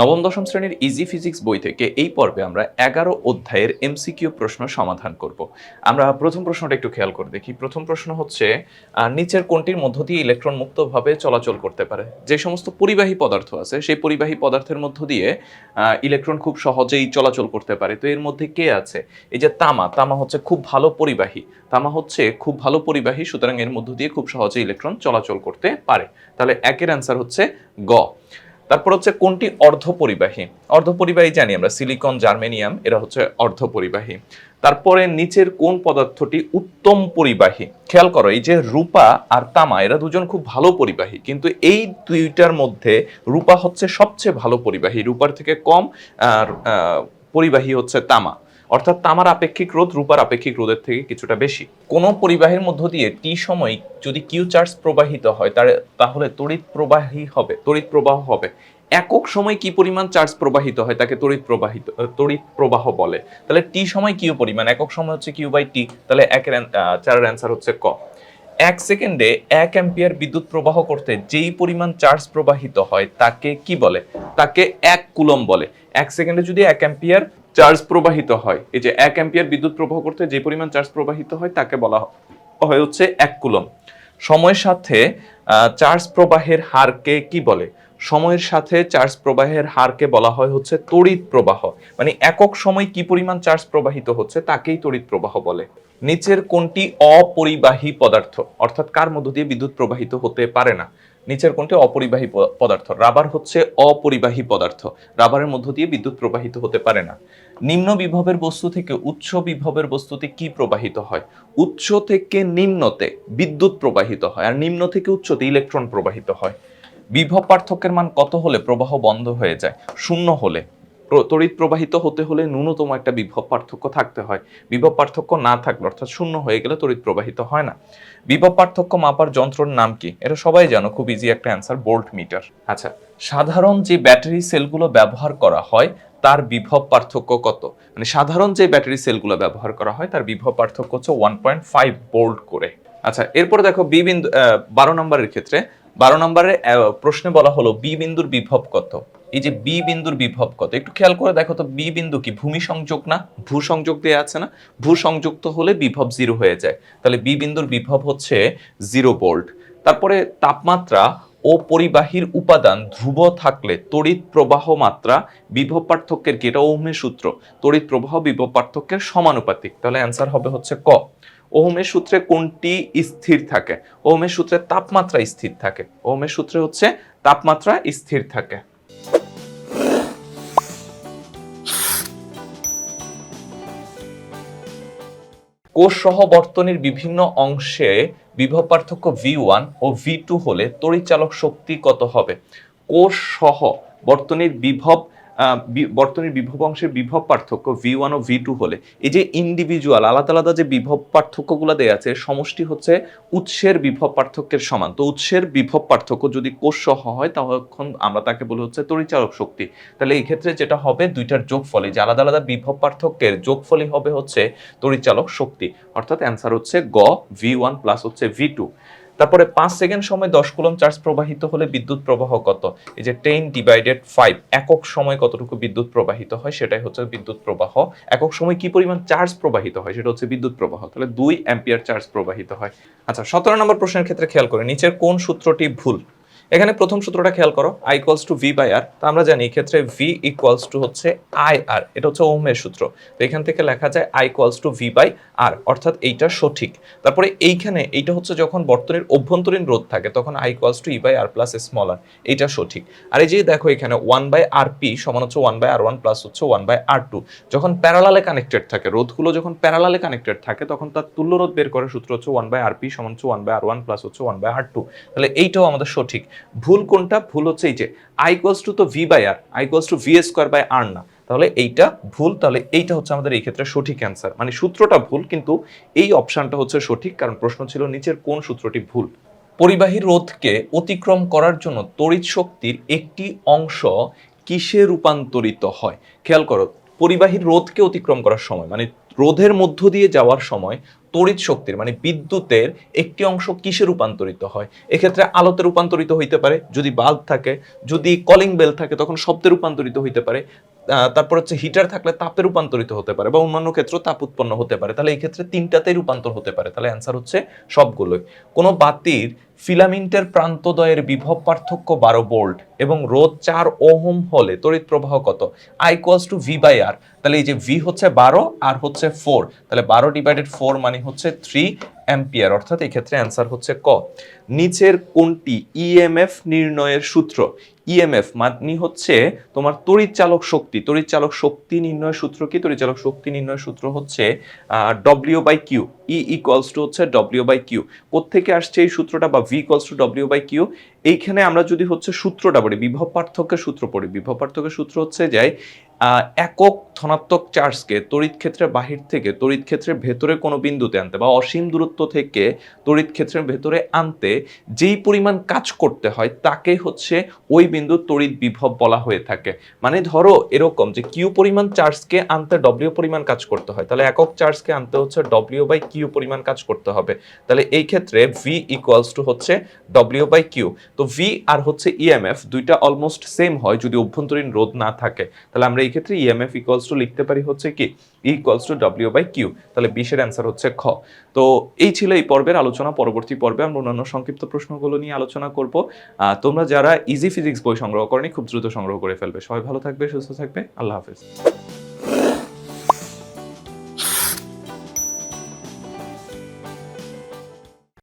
নবম, দশম শ্রেণির ইজি ফিজিক্স বই থেকে এই পর্বে আমরা এগারো অধ্যায়ের এমসিকিউ প্রশ্ন সমাধান করব। আমরা প্রথম প্রশ্নটা একটু খেয়াল করে দেখি। প্রথম প্রশ্ন হচ্ছে নিচের কোনটির মধ্য দিয়ে ইলেকট্রন মুক্তভাবে চলাচল করতে পারে? যে সমস্ত পরিবাহী পদার্থ আছে, সেই পরিবাহী পদার্থের মধ্য দিয়ে ইলেকট্রন খুব সহজেই চলাচল করতে পারে। তো এর মধ্যে কে আছে? এই যে তামা তামা হচ্ছে খুব ভালো পরিবাহী। তামা হচ্ছে খুব ভালো পরিবাহী, সুতরাং এর মধ্য দিয়ে খুব সহজে ইলেকট্রন চলাচল করতে পারে। তাহলে একের অ্যান্সার হচ্ছে গ। তারপর হচ্ছে কোনটি অর্ধপরিবাহী? অর্ধপরিবাহী জানি আমরা, সিলিকন, জার্মেনিয়াম, এরা হচ্ছে অর্ধপরিবাহী। তারপরে নিচের কোন পদার্থটি উত্তম পরিবাহী? খেয়াল করো, এই যে রূপা আর তামা, এরা দুজন খুব ভালো পরিবাহী, কিন্তু এই দুইটার মধ্যে রূপা হচ্ছে সবচেয়ে ভালো পরিবাহী। রূপার থেকে কম আর পরিবাহী হচ্ছে তামা। অর্থাৎ তামার আপেক্ষিক রোধ রূপার আপেক্ষিক রোধের থেকে কিছুটা বেশি। কোনো পরিবাহের মধ্য দিয়ে টি সময় যদি কিউ চার্জ প্রবাহিত হয়, তার, তাহলে তড়িৎ প্রবাহী হবে, তড়িৎ প্রবাহ হবে। একক সময় কি পরিমাণ চার্জ প্রবাহিত হয়, তাকে তড়িৎ প্রবাহিত তড়িৎ প্রবাহ বলে। তাহলে টি সময় কিউ পরিমাণ, একক সময় হচ্ছে কিউ বাই টি তাহলে একের চারের অ্যান্সার হচ্ছে ক। এক সেকেন্ডে এক অ্যাম্পিয়ার বিদ্যুৎ প্রবাহ করতে যেই পরিমাণ চার্জ প্রবাহিত হয়, তাকে কি বলে? তাকে এক কুলম বলে। এক সেকেন্ডে যদি এক অ্যাম্পিয়ার চার্জ প্রবাহিত হয়। এই যে এক অ্যাম্পিয়ার বিদ্যুৎ প্রবাহ করতে যে পরিমাণ চার্জ প্রবাহিত হয় তাকে বলা হয় হচ্ছে এক কুলম সময়ের সাথে চার্জ প্রবাহের হারকে কি বলে? সময়ের সাথে চার্জ প্রবাহের হারকে বলা হয় হচ্ছে তড়িৎ প্রবাহ। মানে একক সময় কি পরিমাণ চার্জ প্রবাহিত হচ্ছে তাকেই তড়িৎ প্রবাহ বলে। নিচের কোনটি অপরিবাহী পদার্থ? অর্থাৎ কার মধ্য দিয়ে বিদ্যুৎ প্রবাহিত হতে পারে না? নিচের কোনটি অপরিবাহী পদার্থ। রাবার হচ্ছে অপরিবাহী পদার্থ। রাবারের মধ্য দিয়ে বিদ্যুৎ প্রবাহিত হতে পারে না। নিম্ন বিভবের বস্তু থেকে উচ্চ বিভবের বস্তুতে কি প্রবাহিত হয়? উচ্চ থেকে নিম্নতে বিদ্যুৎ প্রবাহিত হয়। আর নিম্ন থেকে উচ্চতে ইলেকট্রন প্রবাহিত হয়। বিভব পার্থক্যের মান কত হলে প্রবাহ বন্ধ হয়ে যায়? শূন্য হলে। তড়িৎ প্রবাহিত হতে হলে ন্যূনতম একটা বিভব পার্থক্য থাকতে হয়। বিভব পার্থক্য না থাকলে অর্থাৎ শূন্য হয়ে গেলে তড়িৎ প্রবাহিত হয় না। বিভব পার্থক্য মাপার যন্ত্রর নাম কি? এটা সবাই জানো খুব ইজি একটা অ্যান্সার বোল্ট মিটার আচ্ছা সাধারণ যে ব্যাটারি সেলগুলো ব্যবহার করা হয় তার বিভব পার্থক্য কত? মানে সাধারণ যে ব্যাটারি সেলগুলো ব্যবহার করা হয় তার বিভব পার্থক্য হচ্ছে ওয়ান পয়েন্ট ফাইভ বোল্ট করে। আচ্ছা এরপরে দেখো বি বিন্দু বারো নম্বরের ক্ষেত্রে বারো নম্বরে আহ, প্রশ্নে বলা হলো বি বিন্দুর বিভব কত? এই যে বি বিন্দুর বিভব কত? একটু খেয়াল করে দেখো তো, বি বিন্দু কি ভূমি সংযোগ না? ভূ সংযোগ দিয়ে আছে না? ভূ সংযুক্ত হলে বিভব জিরো হয়ে যায়। তাহলে বি বিন্দুর বিভব হচ্ছে জিরো ভোল্ট। তারপরে তাপমাত্রা ও পরিবাহীর উপাদান ধ্রুব থাকলে তড়িৎ প্রবাহ মাত্রা বিভব পার্থক্যের কি? এটা ওহমের সূত্র। তড়িৎ প্রবাহ বিভব পার্থক্যের সমানুপাতিক। তাহলে অ্যান্সার হবে হচ্ছে ক। ওহমের সূত্রে কোনটি স্থির থাকে? ওহমের সূত্রে তাপমাত্রা স্থির থাকে। ওহমের সূত্রে হচ্ছে তাপমাত্রা স্থির থাকে। কোষ সহ বর্তনীর বিভিন্ন অংশে বিভব পার্থক্য ভি ওয়ান ও ভি টু হলে তড়িৎচালক শক্তি কত হবে? কোষ সহ বর্তনীর বিভব বর্তনীর বিভব অংশের বিভব পার্থক্য ভি ওয়ান ও ভি টু হলে, এই যে ইন্ডিভিজুয়াল আলাদা আলাদা যে বিভব পার্থক্যগুলো দেয়া আছে, সমষ্টি হচ্ছে উৎসের বিভব পার্থক্যের সমান। তো উৎসের বিভব পার্থক্য যদি কোষ সহ হয়, তখন আমরা তাকে বলি হচ্ছে তড়িৎচালক শক্তি। তাহলে এই ক্ষেত্রে যেটা হবে, দুইটার যোগফলই যে আলাদা আলাদা বিভব পার্থক্যের যোগফলই হবে হচ্ছে তরিচালক শক্তি। অর্থাৎ অ্যান্সার হচ্ছে গ ভি ওয়ান প্লাস হচ্ছে ভি টু তারপরে পাঁচ সেকেন্ড সময় দশ কুলম চার্জ প্রবাহিত হলে বিদ্যুৎ প্রবাহ কত? এই যে টেন ডিভাইডেড ফাইভ একক সময় কতটুকু বিদ্যুৎ প্রবাহিত হয়? সেটাই হচ্ছে বিদ্যুৎ প্রবাহ। একক সময় কি পরিমাণ চার্জ প্রবাহিত হয়? সেটা হচ্ছে বিদ্যুৎ প্রবাহ। তাহলে দুই অ্যাম্পিয়ার চার্জ প্রবাহিত হয়। আচ্ছা সতেরো নম্বর প্রশ্নের ক্ষেত্রে খেয়াল করে, নিচের কোন সূত্রটি ভুল? এখানে প্রথম সূত্রটা খেয়াল করো I equals to V by R তা আমরা জানি এক্ষেত্রে ভি ইকুয়ালস টু হচ্ছে আই আর এটা হচ্ছে ওহমের সূত্র। তো এখান থেকে লেখা যায় I equals to V by R, অর্থাৎ এইটা সঠিক। তারপরে এইখানে এইটা হচ্ছে যখন বর্তনীর অভ্যন্তরীণ রোধ থাকে, তখন I equals to E by R plus small R এইটা সঠিক। আর এই যে দেখো এখানে ওয়ান বাই আর পি সমান হচ্ছে one by R one plus হচ্ছে ওয়ান বাই আর টু যখন প্যারালালে কানেক্টেড থাকে, রোধগুলো যখন প্যারালালে কানেক্টেড থাকে, তখন তার তুল্য রোধ বের করার সূত্র হচ্ছে ওয়ান বাই আর পি সমান হচ্ছে one by R one plus হচ্ছে ওয়ান বাই আর টু তাহলে এইটাও আমাদের সঠিক। ভুল কোনটা? ভুল হচ্ছে এই যে আই ইকুয়ালস টু তো V by R I equals to V square by R না। তাহলে এইটা ভুল, তাহলে এইটা হচ্ছে আমাদের এই ক্ষেত্রে সঠিক অ্যান্সার মানে সূত্রটা ভুল, কিন্তু এই অপশনটা হচ্ছে সঠিক, কারণ প্রশ্ন ছিল নিচের কোন সূত্রটি ভুল। পরিবাহী রোধকে অতিক্রম করার জন্য তড়িৎ শক্তির একটি অংশ কিসে রূপান্তরিত হয়? খেয়াল করো, পরিবাহী রোধকে অতিক্রম করার সময় মানে রোধের মধ্য দিয়ে যাওয়ার সময় তড়িৎ শক্তির মানে বিদ্যুতের একটি অংশ কিসে রূপান্তরিত হয়? এক্ষেত্রে আলোতে রূপান্তরিত হইতে পারে, যদি বাল্ব থাকে, যদি কলিং বেল থাকে, তখন শব্দে রূপান্তরিত হইতে পারে। তারপর হচ্ছে হিটার থাকলে তাপে রূপান্তরিত হতে পারে বা অন্যান্য ক্ষেত্রে তাপ উৎপন্ন হতে পারে। তাহলে এই ক্ষেত্রে তিনটাতেই রূপান্তর হতে পারে। তাহলে অ্যান্সার হচ্ছে সবগুলোই। কোনো বাতির ফিলামেন্টের প্রান্তদয়ের বিভব পার্থক্য বারো বোল্ট এবং রোধ চার ওহম হলে তড়িৎ প্রবাহ কত? I equals to V by R তাহলে এই যে ভি হচ্ছে বারো আর হচ্ছে ফোর তাহলে বারো ডিভাইডেড ফোর মানে হচ্ছে থ্রি অ্যাম্পিয়ার অর্থাৎ এই ক্ষেত্রে অ্যান্সার হচ্ছে ক। নিচের কোনটি ইএমএফ নির্ণয়ের সূত্র। ইএমএফ মানে হচ্ছে তোমার তড়িৎ চালক শক্তি। তড়িৎ চালক শক্তি নির্ণয়ের সূত্র কি? তড়িৎ চালক শক্তি নির্ণয়ের সূত্র হচ্ছে W by Q E equals to হচ্ছে ডব্লিউ বাই কিউ কোথেকে আসছে এই সূত্রটা বা V equals to W by Q এইখানে আমরা যদি হচ্ছে সূত্রটা পড়ি, বিভব পার্থক্যের সূত্র পড়ি। বিভব পার্থক্যের সূত্র হচ্ছে যে একক ধনাত্মক চার্জকে তড়িৎ ক্ষেত্রের বাহির থেকে তড়িৎ ক্ষেত্রের ভেতরে কোনো বিন্দুতে আনতে বা অসীম দূরত্ব থেকে তড়িৎ ক্ষেত্রের ভেতরে আনতে যেই পরিমাণ কাজ করতে হয় তাকে হচ্ছে ওই বিন্দুর তড়িৎ বিভব বলা হয়ে থাকে। মানে ধরো এরকম যে কিউ পরিমাণ চার্জকে আনতে ডব্লিউ পরিমাণ কাজ করতে হয়, তাহলে একক চার্জকে আনতে হচ্ছে ডব্লিউ বাই কিউ পরিমাণ কাজ করতে হবে। তাহলে এই ক্ষেত্রে ভি ইকুয়ালস টু হচ্ছে ডব্লিউ বাই কিউ তো ভি আর হচ্ছে ইএমএফ দুইটা অলমোস্ট সেম হয় যদি অভ্যন্তরীণ রোধ না থাকে। তাহলে আমরা এই ক্ষেত্রে ইএমএফ ইকুয়ালস টু লিখতে পারি হচ্ছে কি? Equals to W by Q তাহলে বিশের অ্যান্সার হচ্ছে খ। তো এই ছিল এই পর্বের আলোচনা। পরবর্তী পর্বে আমরা অন্যান্য সংক্ষিপ্ত প্রশ্নগুলো নিয়ে আলোচনা করব। তোমরা যারা ইজি ফিজিক্স বই সংগ্রহ করেনি, খুব দ্রুত সংগ্রহ করে ফেলবে। সবাই ভালো থাকবে, সুস্থ থাকবে। আল্লাহ হাফেজ।